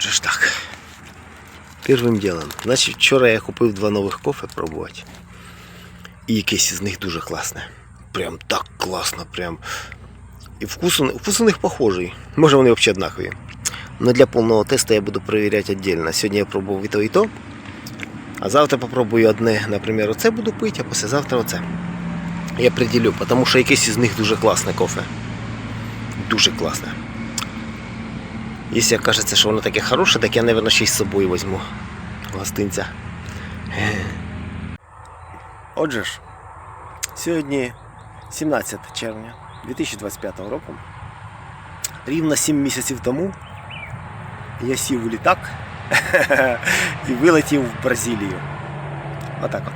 Отже ж так. Первим ділом. Значить, вчора я купив два нових кофе пробувати. І якесь із них дуже класне. Прям так класно, прям. І вкус, у- вкус у них похожий. Може вони взагалі однакові. Но для повного тесту я буду перевіряти віддільно. Сьогодні я пробував і то, і то. А завтра попробую одне, наприклад, оце буду пити, а післязавтра оце. Я приділю, тому що якесь із них дуже класне кофе. Дуже класне. Якщо кажеться, що воно таке хороше, так я, мабуть, ще й з собою візьму гостинця. Отже ж, сьогодні 17 червня 2025 року. Рівно 7 місяців тому я сів у літак і вилетів в Бразилію. Отак от.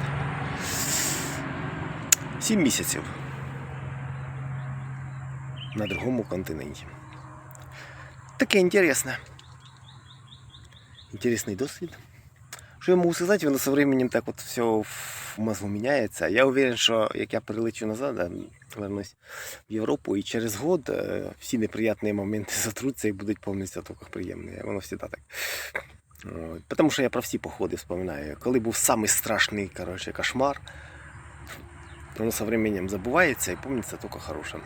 7 місяців. На другому континенті. Таке інтересне. Інтересний досвід. Що я можу сказати, воно со временем так от все в мозгу міняється. Я уверен, що як я прилечу назад, вернусь в Європу, і через год е, всі неприятні моменти затруться і будуть повністю тільки приємні. Воно завжди так. Тому що я про всі походи вспоминаю. Коли був самий страшний коротше, кошмар, воно со временем забувається і пам'ятається тільки хороше.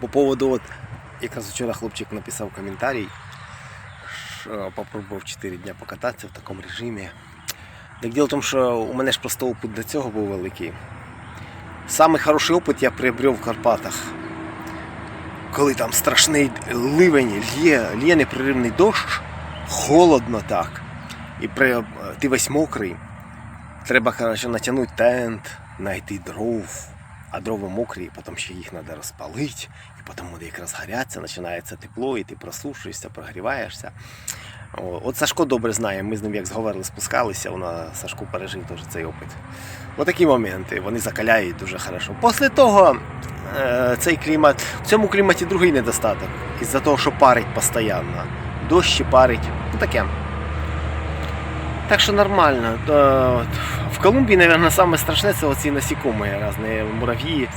По поводу, от, якраз вчора хлопчик написав коментарій, що попробував 4 дня покататися в такому режимі. Так діло в тому, що у мене ж просто опит до цього був великий. Самий хороший опит я приобрів в Карпатах. Коли там страшний ливень, лє, лє непреривний дощ, холодно так. І при, ти весь мокрий. Треба коротше, натягнути тент, знайти дров, а дрова мокрі, потім ще їх треба розпалити, і потім вони якраз горяться, починається тепло, і ти просушуєшся, прогріваєшся. От Сашко добре знає, ми з ним як зговорили, спускалися, вона Сашко пережив теж цей опит. Отакі моменти, вони закаляють дуже хорошо. Після того е, цей клімат, в цьому кліматі другий недостаток. Із-за того, що парить постійно. Дощ парить. Ну таке. Так що нормально. Е, В Колумбії, мабуть, саме страшне це оці насікомі, різні мурав'ї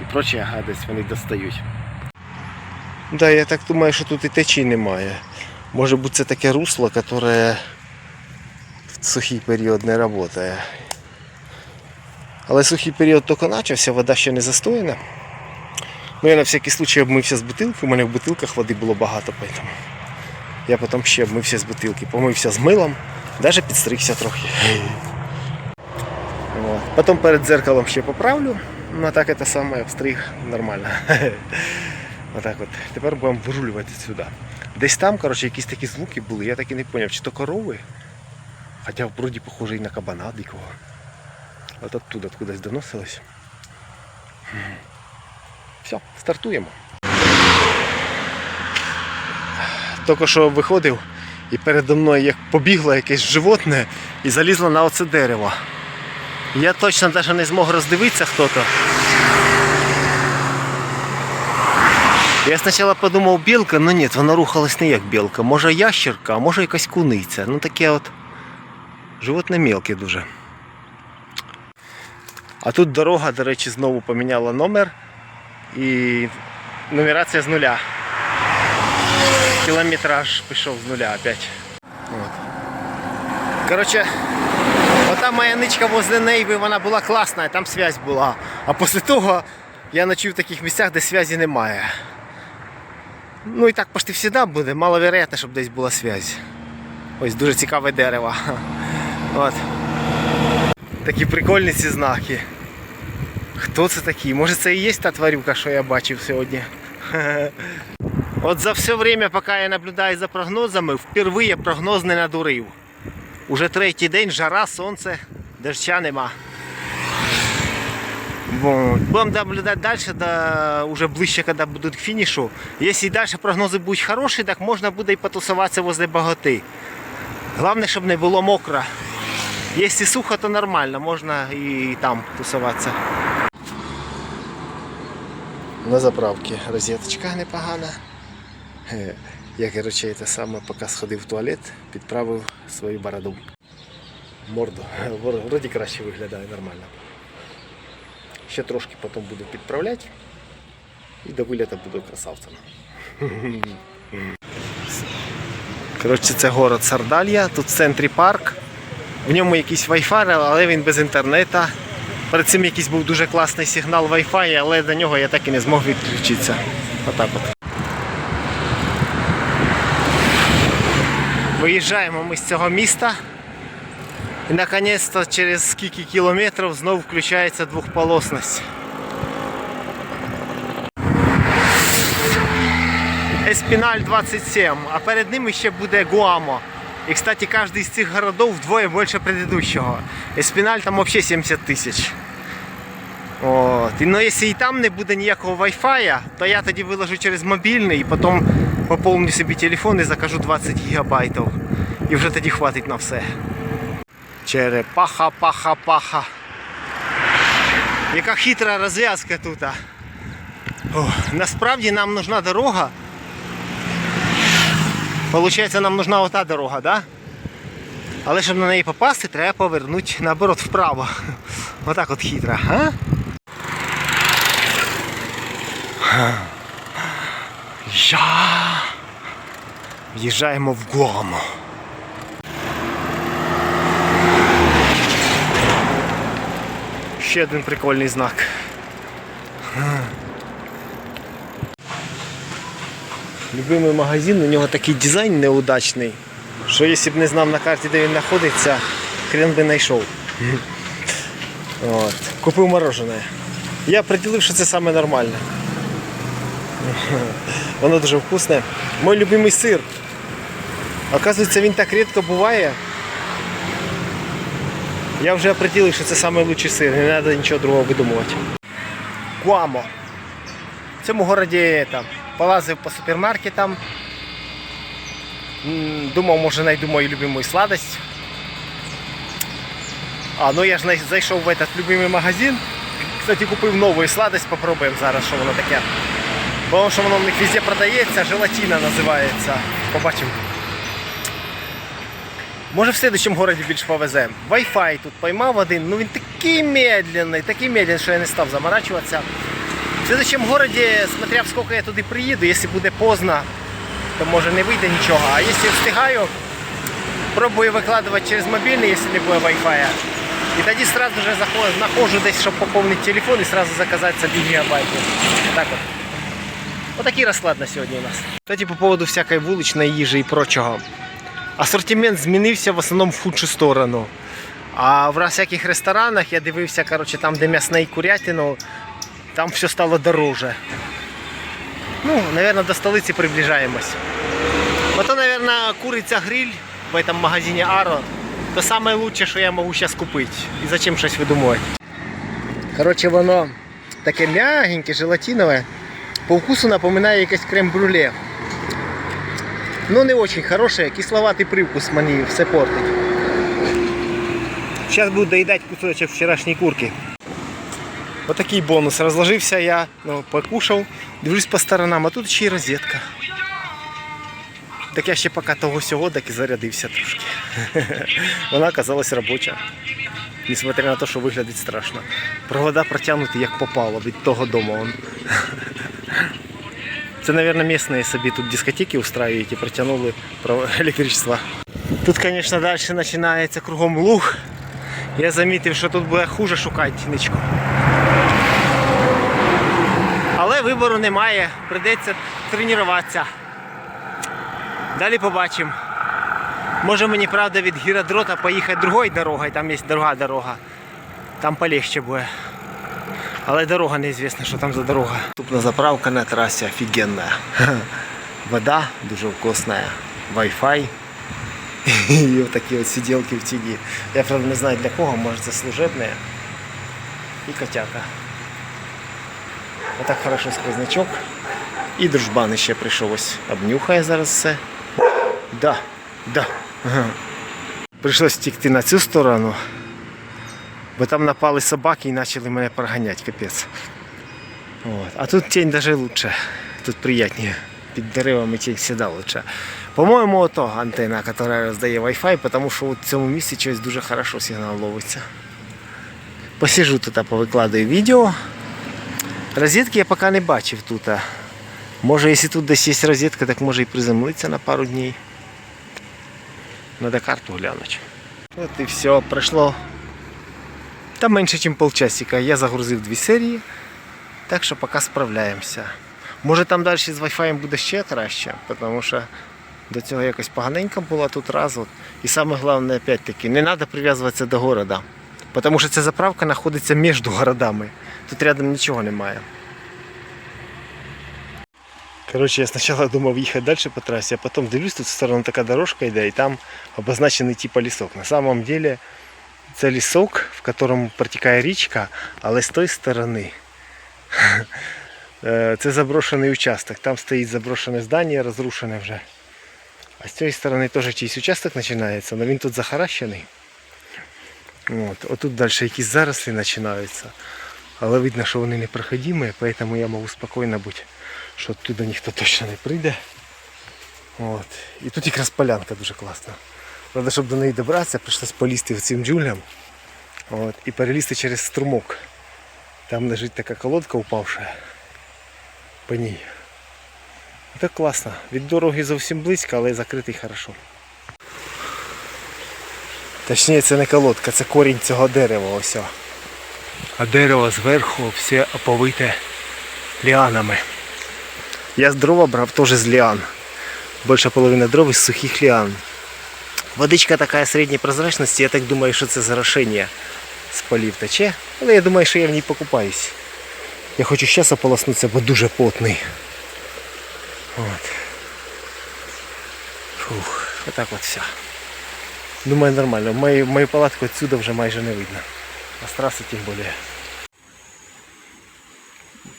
і прочі гадость, вони достають. Да, я так думаю, що тут і течії немає. Може бути це таке русло, яке в сухий період не працює. Але сухий період тільки почався, вода ще не застояна. Ну я на всякий случай обмився з бутилки, у мене в бутилках води було багато, поэтому я потім ще обмився з бутилки, помився з милом, навіть підстригся трохи. Потім перед дзеркалом ще поправлю, ну а так це саме обстриг нормально. Отак от. Тепер будемо вирулювати сюди. Десь там, коротше, якісь такі звуки були, я так і не зрозумів, чи то корови, хоча вроді похоже і на кабана дикого. От оттуда кудись доносилось. Все, стартуємо. Тільки що виходив і передо мною як побігло якесь животне і залізло на оце дерево. Я точно навіть не змог роздивитися хто то. Я спочатку подумав білка, але ні, вона рухалась не як білка. Може ящерка, а може якась куниця. Ну таке от животне мілке дуже. А тут дорога, до речі, знову поміняла номер і нумерація з нуля. Кілометраж пішов з нуля опять. От. Коротше, ота моя ничка возле Нейви, вона була класна, там связь була. А після того я ночую в таких місцях, де зв'язі немає. Ну і так почти завжди буде, маловероятно, щоб десь була зв'язь. Ось дуже цікаве дерево. От. Такі прикольні ці знаки. Хто це такий? Може це і є та тварюка, що я бачив сьогодні. От за все время, поки я наблюдаю за прогнозами, впервые прогноз не надурив. Уже третій день, жара, сонце, доща нема. Вот. Будем наблюдать дальше, да, уже ближче, когда будут к финишу. Если дальше прогнозы будут хорошие, так можно буде і потусуватися возле баготи. Главное, щоб не було мокро. Если сухо, то нормально, можна і там тусуватися. На заправці розеточка непогана. Е, Я, короче, це саме, поки сходив в туалет, підправив свою бороду. Морду. Вроді краще виглядає нормально. Ще трошки потім буду підправляти. І до виліта буду красавцем. Коротше, це город Сардалья, тут в центрі парк. В ньому якийсь Wi-Fi, але він без інтернету. Перед цим якийсь був дуже класний сигнал Wi-Fi, але до нього я так і не змог відключитися. Отак от. Виїжджаємо ми з цього міста. І наконець-то через скільки кілометрів знову включається двохполосність. Еспіналь 27, а перед ними ще буде Гуамо. І, кстати, кожен з цих городов вдвоє більше предыдущого. Еспіналь там взагалі 70 тисяч. От. Ну, якщо і там не буде ніякого Wi-Fi, то я тоді виложу через мобільний і потім поповню собі телефон і закажу 20 гігабайтів. І вже тоді хватить на все. Черепаха, паха, паха. Яка хитра розв'язка тут. Насправді нам нужна дорога. Получається, нам нужна ота дорога, да? Але щоб на неї попасти, треба повернути наоборот вправо. Отак от хитро, а? Я. В'їжджаємо в Гуамо. Ще один прикольний знак. Любимий магазин, у нього такий дизайн неудачний, що якщо б не знав на карті, де він знаходиться, хрен би знайшов. От. Купив морожене. Я приділив, що це саме нормальне. Воно дуже вкусне. Мой любимий сир. Оказується, він так рідко буває. Я вже определив, що це найкращий сир, не треба нічого другого видумувати. Гуамо. В цьому там, полазив по супермаркетам. Думав, може знайду мою любиму сладость. А, ну я ж зайшов в этот любимий магазин. Кстати, купив нову сладость, попробуємо зараз, що воно таке. Тому що воно в них везде продається, желатина називається. Побачимо. Може в следующем городі більш повезе. Wi-Fi тут поймав один, ну він такий медленний, такий медленний, що я не став заморачуватися. В следующем городі, смотря в сколько я туди приїду, якщо буде поздно, то може не вийде нічого. А якщо встигаю, пробую викладувати через мобільний, якщо не буде Wi-Fi. І тоді сразу же знаходжу десь, щоб поповнити телефон і сразу заказати собі гігабайтів. Так от. Отакий розклад на сьогодні у нас. Кстати, по поводу всякої вуличної їжі і прочого. Асортимент змінився в основному в худшу сторону. А в всяких ресторанах я дивився, коротше, там, де м'ясне і курятину, там все стало дороже. Ну, наверное, до столиці приближаємось. Ото, наверное, куриця гриль в этом магазине Аро. Саме лучше, що я можу зараз купити. І зачем щось видумувати. Коротше, воно таке м'ягеньке, желатинове. По вкусу напоминає якесь крем-брюле. Ну не очень хороше, кисловатий привкус мені все портить. Зараз буду доїдати кусочок вчорашньої курки. Отакий бонус. Розложився я, ну, покушав, дивлюсь по сторонам, а тут ще й розетка. Так я ще поки того всього так і зарядився трошки. Вона оказалась робоча. Несмотря на те, що виглядить страшно. Провода протягнуті як попало від того дому. Це, мабуть, місцеві собі тут дискотеки устраивають і протягнули про електричество. Тут, звісно, далі починається кругом луг. Я замітив, що тут буде хуже шукати ничку. Але вибору немає, прийдеться тренуватися. Далі побачимо. Може мені правда від гіродрота поїхати другою дорогою, там є друга дорога. Там полегче буде. Але дорога неізвісна, що там за дорога. Наступна заправка на трасі офігенна. Вода дуже вкусна, Wi-Fi. І отакі от сиделки в тіні. Я правда не знаю для кого, може це служебне. І котяка. Отак хорошо сквознячок. І дружбан ще прийшов ось. Обнюхає зараз все. Да, да. Ага. Прийшлось тікти на цю сторону. Бо там напали собаки і почали мене проганяти, капець. От. А тут тінь навіть лучше. Тут приятніше. Під деревами тінь завжди лучше. По-моєму, ото антенна, яка роздає Wi-Fi, тому що в цьому місці щось дуже хорошо сигнал ловиться. Посижу тут, повикладаю відео. Розетки я поки не бачив тут. Може, якщо тут десь є розетка, так може і приземлитися на пару днів. Надо карту глянуть. От і все, пройшло та менше, ніж полчасика. Я загрузив дві серії, так що поки справляємося. Може там далі з Wi-Fi буде ще краще, тому що до цього якось поганенько було тут раз. От. І саме головне, опять-таки, не треба прив'язуватися до города. Тому що ця заправка знаходиться між городами. Тут рядом нічого немає. Коротше, я спочатку думав їхати далі по трасі, а потім дивлюсь, тут в сторону така дорожка йде, і там обозначений типа лісок. На самом деле це лісок, в якому протікає річка, але з тої сторони. е, Це заброшений участок. Там стоїть заброшене здання, розрушене вже. А з цієї сторони теж чийсь участок починається, але він тут захаращений. От. Отут далі якісь зарослі починаються. Але видно, що вони непроходимі, тому я можу спокійно бути, що туди ніхто точно не прийде. От. І тут якраз полянка дуже класна. Правда, щоб до неї добратися, прийшлось полізти цим джунглям от, і перелізти через струмок. Там лежить така колодка упавша по ній. Так класно. Від дороги зовсім близько, але закритий хорошо. Точніше, це не колодка, це корінь цього дерева ось. А дерево зверху все оповите ліанами. Я з дрова брав теж з ліан. Більша половина дров із сухих ліан. Водичка така середньої прозрачності, я так думаю, що це зарошення з полів тече. Але я думаю, що я в ній покупаюсь. Я хочу зараз ополоснутися, бо дуже потний. От. Фух, отак от все. Думаю, нормально. Мою, мою палатку отсюда вже майже не видно. А з траси тим більше.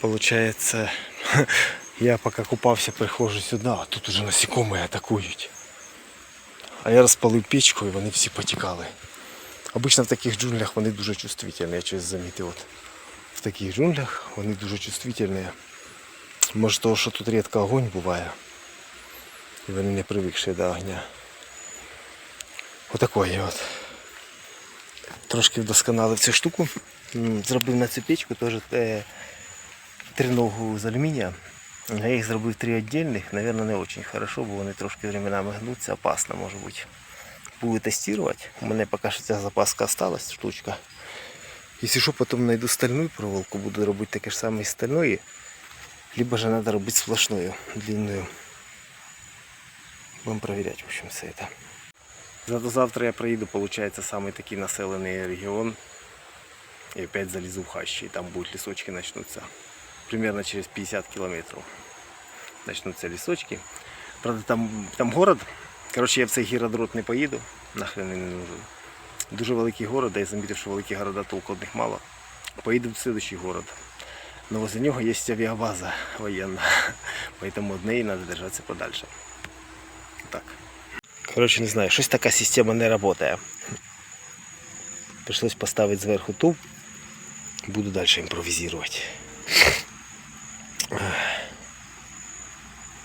Получается, я поки купався, приходжу сюди, а тут уже насекомые атакують. А я розпалив печку і вони всі потікали. Обично в таких джунглях вони дуже чувствительні, я щось замітив. От. В таких джунглях вони дуже чувствительні. Може того, що тут рідко огонь буває. І вони не привикші до огня. Отакої от. Трошки вдосконалив цю штуку. Зробив на цю печку теж е, триногу з алюмінія. Я їх зробив три віддільних, Наверное, не дуже хорошо, бо вони трошки временами гнуться, опасно може бути. Буду тестувати. У мене поки що ця запаска осталась, штучка. Якщо що, потім знайду стальну проволоку, буду робити таке ж саме із стальної. Либо же надо робити сплошную, длинную. Будем проверять, в общем, все это. Зато завтра я проїду, получается, самый такий населений регіон. І опять залізу в хащі, і там будуть лісочки начнуться. Примерно через 50 километров начнутся лісочки. Правда, там, там город. Коротше, я в цей гіродрот не поїду, нахрен не нужен. Дуже великий город, я замітив, що великі города толку одних мало. Поїду в следующий город. Но возле нього є авіабаза воєнна. Поэтому від неї треба держатися подальше. Так. Коротше, не знаю, щось така система не працює. Пришлось поставити зверху ту. Буду далі імпровізувати.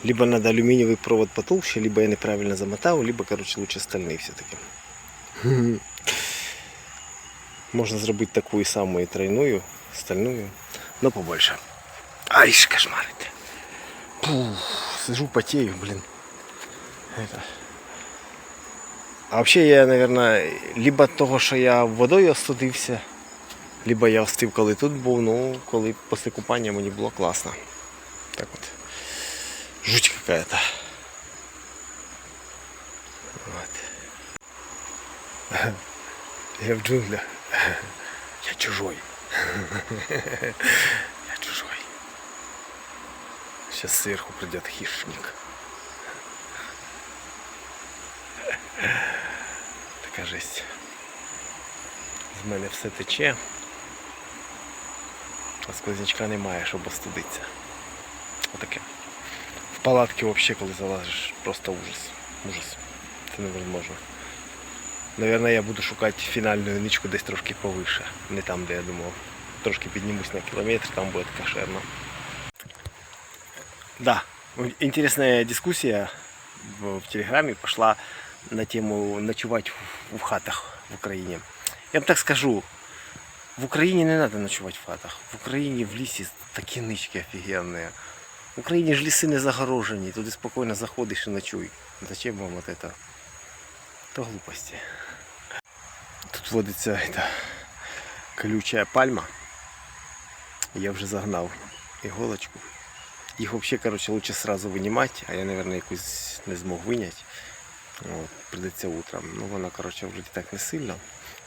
Либо надо алюминиевый провод потолще, либо я неправильно замотал, либо, короче, лучше стальный все-таки. Можно зробити таку самую тройную, стальную, но побольше. Ай, ж кошмарит. Пух, сижу, потею, блин. Это. А вообще я, наверное, либо от того, що я водою остудився, либо я остив, коли тут був, ну, коли після купання мені було класно. Так от. Жуть какая-то. Вот. Я в джунглях. Я чужой. Я чужой. Сейчас сверху придет хищник. Така жесть. З мене все тече. А сквознячка немає, щоб остудитися. Отаке. В палатки взагалі, коли залазиш, просто ужас. Ужас. Це невозможно. Наверное, я буду шукати фінальну ничку десь трошки повише. Не там, де я думав. Трошки піднімусь на кілометр, там буде кошерно. Да, интересная дискуссия в, Телеграме пошла на тему ночевать в, хатах в Украине. Я вам так скажу, в Украине не надо ночевать в хатах. В Украине в лісі такі нички офігенні. В Україні ж ліси не загорожені, туди спокійно заходиш і ночуй. Зачем вам вот это? То глупості. Тут водиться эта, колючая пальма. Я вже загнав іголочку. Їх взагалі, короче, лучше сразу винімати, а я, наверное, якусь не змог виняти. От, придеться утром. Ну вона, короче, вроді так не сильно.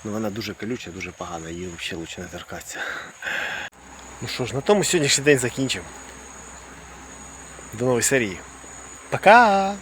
Ну вона дуже колюча, дуже погана, її взагалі лучше не торкатися. Ну що ж, на тому сьогоднішній день закінчимо. До нових серії. Пока!